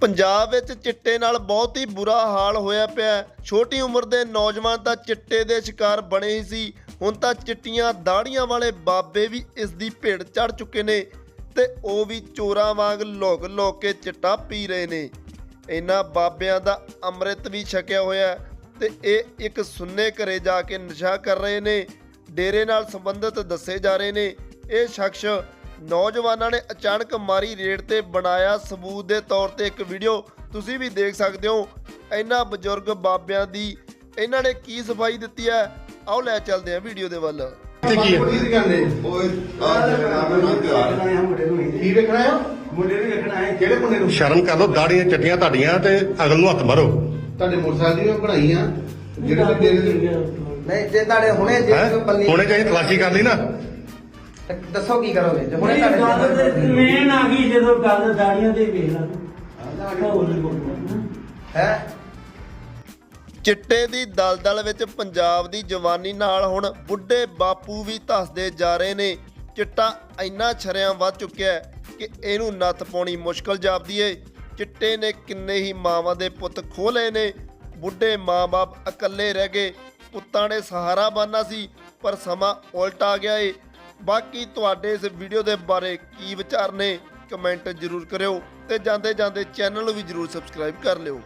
ਪੰਜਾਬ ਵਿੱਚ ਚਿੱਟੇ ਨਾਲ ਬਹੁਤ ਹੀ ਬੁਰਾ ਹਾਲ ਹੋਇਆ ਪਿਆ ਛੋਟੀ ਉਮਰ ਦੇ ਨੌਜਵਾਨ ਤਾਂ ਚਿੱਟੇ ਦੇ ਸ਼ਿਕਾਰ ਬਣੇ ਹੀ ਸੀ। ਹੁਣ ਤਾਂ ਚਿੱਟੀਆਂ ਦਾੜੀਆਂ ਵਾਲੇ ਬਾਬੇ ਵੀ ਇਸ ਦੀ ਭੇਡ ਚੜ ਚੁੱਕੇ ਨੇ ਤੇ ਉਹ ਵੀ ਚੋਰਾਂ ਵਾਂਗ ਲੋਕ ਲੋਕ ਕੇ ਚਿੱਟਾ ਪੀ ਰਹੇ ਨੇ। ਇਹਨਾਂ ਬਾਬਿਆਂ ਦਾ ਅੰਮ੍ਰਿਤ ਵੀ ਛਕਿਆ ਹੋਇਆ ਹੈ ਤੇ ਇਹ ਇੱਕ ਸੁੰਨੇ ਘਰੇ ਜਾ ਕੇ ਨਸ਼ਾ ਕਰ ਰਹੇ ਨੇ। ਡੇਰੇ ਨਾਲ ਸੰਬੰਧਿਤ ਦੱਸੇ ਜਾ ਰਹੇ ਨੇ। ਇਹ ਸ਼ਖਸ ਨੌਜਵਾਨਾਂ ਨੇ ਅਚਾਨਕ ਮਾਰੀ ਰੇਡ ਤੇ ਬਣਾਇਆ ਸਬੂਤ ਦੇ ਤੌਰ ਤੇ ਇੱਕ ਵੀਡੀਓ। ਤੁਸੀਂ ਵੀ ਦੇਖ ਸਕਦੇ ਹੋ ਇਹਨਾਂ ਬਜ਼ੁਰਗ ਬਾਬਿਆਂ ਦੀ। ਇਹਨਾਂ ਨੇ ਕੀ ਸਫ਼ਾਈ ਦਿੱਤੀ ਹੈ? ਆਓ ਲੈ ਚੱਲਦੇ ਹਾਂ ਵੀਡੀਓ ਦੇ ਵੱਲ। ਤੇ ਕੀ ਹੈ? ਕੀ ਕਰਨੇ ਓਏ ਆ ਜਨਾਬ ਨੂੰ ਤਿਆਰ ਕੀ ਵੇਖਣਾ ਆ ਮੁੰਡੇ ਨੂੰ ਵੇਖਣਾ ਹੈ। ਕਿਹੜੇ ਮੁੰਡੇ ਨੂੰ? ਸ਼ਰਮ ਕਰ ਲੋ ਦਾੜੀਆਂ ਚੱਟੀਆਂ ਤੁਹਾਡੀਆਂ ਤੇ ਅਗਲ ਨੂੰ ਹੱਥ ਮਾਰੋ। ਤੁਹਾਡੇ ਮੋਟਰਸਾਈਕਲ ਦੀਆਂ ਬਣਾਈਆਂ? ਜਿਹੜੇ ਤੇ ਦੇ ਨਹੀਂ ਜੇ ਤੁਹਾਡੇ ਹੁਣੇ ਜੇ ਹੈ? ਪੱਲੀ ਹੁਣੇ ਚਾਹੀ ਤਲਾਸ਼ੀ ਕਰ ਲਈ ਨਾ। ਤੇ ਦੱਸੋ ਕੀ ਕਰੋਗੇ? ਜੇ ਹੁਣੇ ਤੇ ਤੁਹਾਡੇ ਮੇਨ ਆ ਗਈ ਜਦੋਂ ਗੱਲ ਦਾੜੀਆਂ ਤੇ ਵੇਖ ਲਾ ਹੋਰ ਨਹੀਂ। ਬੋਲਣਾ ਹੈ? ਚਿੱਟੇ ਦੀ ਦਲਦਲ ਵਿੱਚ ਪੰਜਾਬ ਦੀ ਜਵਾਨੀ ਨਾਲ ਹੁਣ ਬੁੱਢੇ ਬਾਪੂ ਵੀ ਧੱਸਦੇ ਜਾ ਰਹੇ ਨੇ। ਚਿੱਟਾ ਇੰਨਾ ਛਰਿਆਂ ਵੱਧ ਚੁੱਕਿਆ ਹੈ ਕਿ ਇਹਨੂੰ ਨੱਥ ਪਾਉਣੀ ਮੁਸ਼ਕਲ ਜਾਪਦੀ ਏ। ਚਿੱਟੇ ਨੇ ਕਿੰਨੇ ਹੀ ਮਾਵਾਂ ਦੇ ਪੁੱਤ ਖੋਹ ਲਏ ਨੇ। ਬੁੱਢੇ ਮਾਂ-ਬਾਪ ਇਕੱਲੇ ਰਹਿ ਗਏ। ਪੁੱਤਾਂ ਨੇ ਸਹਾਰਾ ਬਣਨਾ ਸੀ ਪਰ ਸਮਾਂ ਉਲਟ ਆ ਗਿਆ ਏ। ਬਾਕੀ ਤੁਹਾਡੇ ਇਸ ਵੀਡੀਓ ਦੇ ਬਾਰੇ ਕੀ ਵਿਚਾਰ ਨੇ, ਕਮੈਂਟ ਜ਼ਰੂਰ ਕਰਿਓ ਤੇ ਜਾਂਦੇ ਜਾਂਦੇ ਚੈਨਲ ਨੂੰ ਵੀ ਜ਼ਰੂਰ ਸਬਸਕ੍ਰਾਈਬ ਕਰ ਲਿਓ।